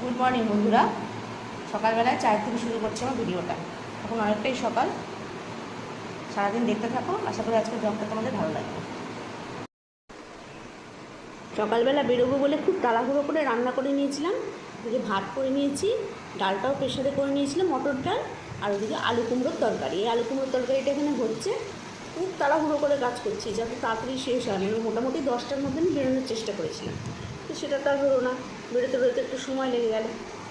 Good morning বন্ধুরা। সকালবেলায় চায়ের থেকে শুরু করছি আমার ভিডিওটা। এখন অনেকটাই সকাল। সারাদিন দেখতে থাকো। আশা করি আজকে জবটা তোমাদের ভালো লাগবে। সকালবেলা বেরোবো বলে খুব তাড়াহুড়ো করে রান্না করে নিয়েছিলাম। ওদিকে ভাত করে নিয়েছি, ডালটাও প্রেশারে করে নিয়েছিলাম, মটর ডাল আর ওদিকে আলু কুমড়োর তরকারি। এই আলু কুমড়োর তরকারিটা এখানে হচ্ছে। খুব তাড়াহুড়ো করে কাজ করছি, যাতে তাড়াতাড়ি শেষ হয় আমি মোটামুটি দশটার মধ্যে আমি বেরোনোর চেষ্টা করেছিলাম। সেটা তো আর হলো না। বেরোতে বেরোতে একটু সময় লেগে গেল।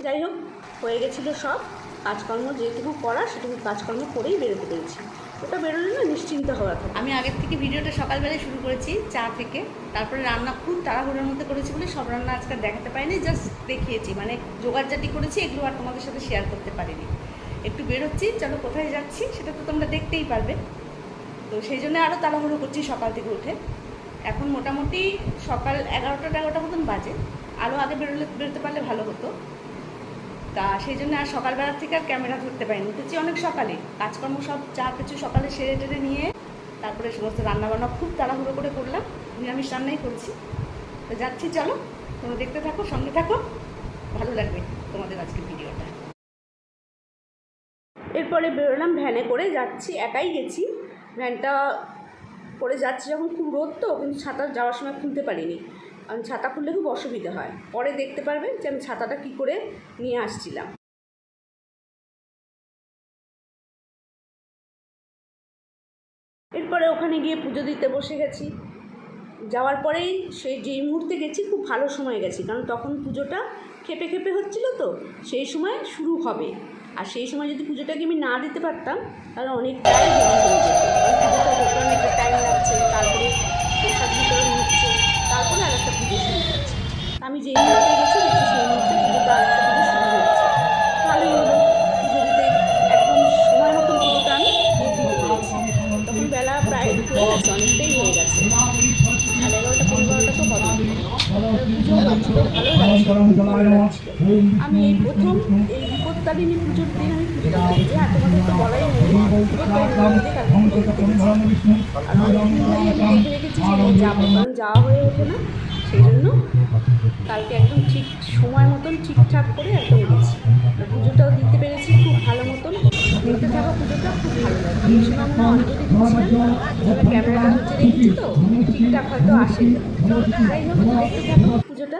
যাই হোক, হয়ে গেছিল সব। কাজকর্ম যেটুকু করা, সেটুকু কাজকর্ম করেই বেরোতে পেরেছি। ওটা বেরোলে না নিশ্চিন্ত হওয়া থাকে। আমি আগের থেকে ভিডিওটা সকালবেলায় শুরু করেছি, চা থেকে। তারপরে রান্না খুব তাড়াহুড়োর মধ্যে করেছি বলে সব রান্না আজকে দেখাতে পারিনি জাস্ট দেখিয়েছি। মানে জোগাড়জাটি করেছি, এগুলো আর তোমাদের সাথে শেয়ার করতে পারিনি। একটু বেরোচ্ছি, চলো কোথায় যাচ্ছি সেটা তো তোমরা দেখতেই পারবে। তো সেই জন্য আরও তাড়াহুড়ো করছি সকাল থেকে উঠে। এখন মোটামুটি সকাল এগারোটা এগারোটা মতন বাজে। আরও আগে বেরোলে, বেরোতে পারলে ভালো হতো। তা সেই জন্য আর সকালবেলা থেকে আর ক্যামেরা ধরতে পারিনি। উঠেছি অনেক সকালে। কাজকর্ম সব চা কিছু সকালে সেরে টেরে নিয়ে তারপরে সমস্ত রান্নাবান্না খুব তাড়াহুড়ো করে করলাম। নিরামিষ রান্নাই করছি। তো যাচ্ছি, চলো। তোমরা দেখতে থাকো, সঙ্গে থাকো। ভালো লাগবে তোমাদের আজকের ভিডিওটা। এরপরে বেরোলাম, ভ্যানে করে যাচ্ছি, একাই গেছি। ভ্যানটা করে যাচ্ছি যখন খুব রোদ তো, কিন্তু ছাতা যাওয়ার সময় খুলতে পারিনি। কারণ ছাতা খুললে খুব অসুবিধা হয়। পরে দেখতে পারবেন যে আমি ছাতাটা কী করে নিয়ে আসছিলাম। এরপরে ওখানে গিয়ে পুজো দিতে বসে গেছি। যাওয়ার পরেই সেই যেই মুহূর্তে গেছি, খুব ভালো সময় গেছি। কারণ তখন পুজোটা খেপে খেপে হচ্ছিল তো, সেই সময় শুরু হবে। আর সেই সময় যদি পুজোটাকে আমি না দিতে পারতাম, তাহলে অনেকটাই পুজোটা টাইম আমি এই প্রথম এই বিপত্তারিণী পুজোর দিন আমি পুজো দিতে আর তোমাদের তো আমি যাওয়া হয়ে ওঠে না সেই জন্য কালকে একদম ঠিক সময় মতন ঠিকঠাক করে একদম গেছি পুজোটাও দিতে পেরেছি খুব ভালো মতন দেখতে থাকা পুজোটা খুব ভালো এই সময় হচ্ছে রেখেছি তো ঠিকঠাক হয়তো আসে যাই হোক দেখতে থাকো পুজোটা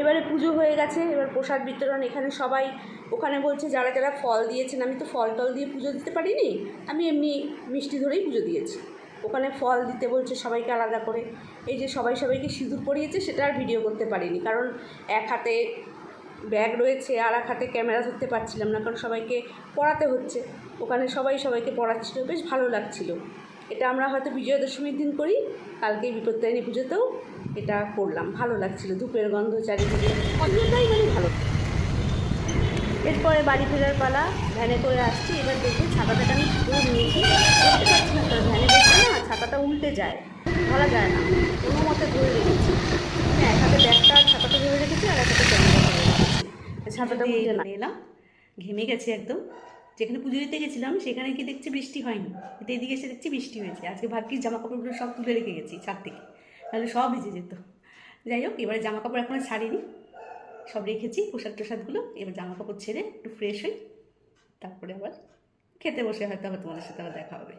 এবারে পুজো হয়ে গেছে, এবার প্রসাদ বিতরণ, এখানে সবাই ওখানে বলছে যারা যারা ফল দিয়েছেন, আমি তো ফল টল দিয়ে পুজো দিতে পারিনি, আমি এমনি মিষ্টি ধরেই পুজো দিয়েছি। ওখানে ফল দিতে বলছে সবাইকে আলাদা করে, এই যে সবাই সবাইকে সিঁদুর পরিয়েছে, সেটা আর ভিডিও করতে পারিনি, কারণ এক হাতে ব্যাগ রয়েছে, আর এক হাতে ক্যামেরা ধরতে পারছিলাম না, কারণ সবাইকে পড়াতে হচ্ছে, ওখানে সবাই সবাইকে পড়াচ্ছিল, বেশ ভালো লাগছিল। এটা আমরা হয়তো বিজয়া দশমীর দিন করি কালকে বিপত্তারিণী পুজোতেও এটা করলাম। ভালো লাগছিল ধূপের গন্ধ চারিদিকে। অন্যটাই মানে ভালো। এরপরে বাড়ি ফেরার পালা ভ্যানে করে আসছি। এবার দেখুন ছাতাটাকে আমি ধরে নিয়েছি। দেখতে পাচ্ছি না ভ্যানে দেখতে না ছাতাটা উল্টে যায়। ধরা যায় না। কোনো মতে ধরে রেখেছি। হ্যাঁ এক হাতে ব্যাগটা আর ছাতাটা ধরে রেখেছি আর এক হাতে ক্যামেরা ছাতাটা উল্টে না। এলাম ঘেমে গেছে একদম। যেখানে পুজো দিতে গেছিলাম সেখানে কি দেখছি বৃষ্টি হয়নি। কিন্তু এদিকে এসে দেখছি বৃষ্টি হয়েছে। আজকে ভাগ্যিস জামা কাপড়গুলো সব তুলে রেখে গেছি ছাদ থেকে। তাহলে সব ভিজে যেত। যাই হোক, এবারে জামা কাপড় এখনও ছাড়িনি। সব রেখেছি, পোশাক টোশাকগুলো। এবার জামা কাপড় ছেড়ে একটু ফ্রেশ হই। তারপরে আবার খেতে বসে হয়তো আবার তোমাদের সাথে আবার দেখা হবে।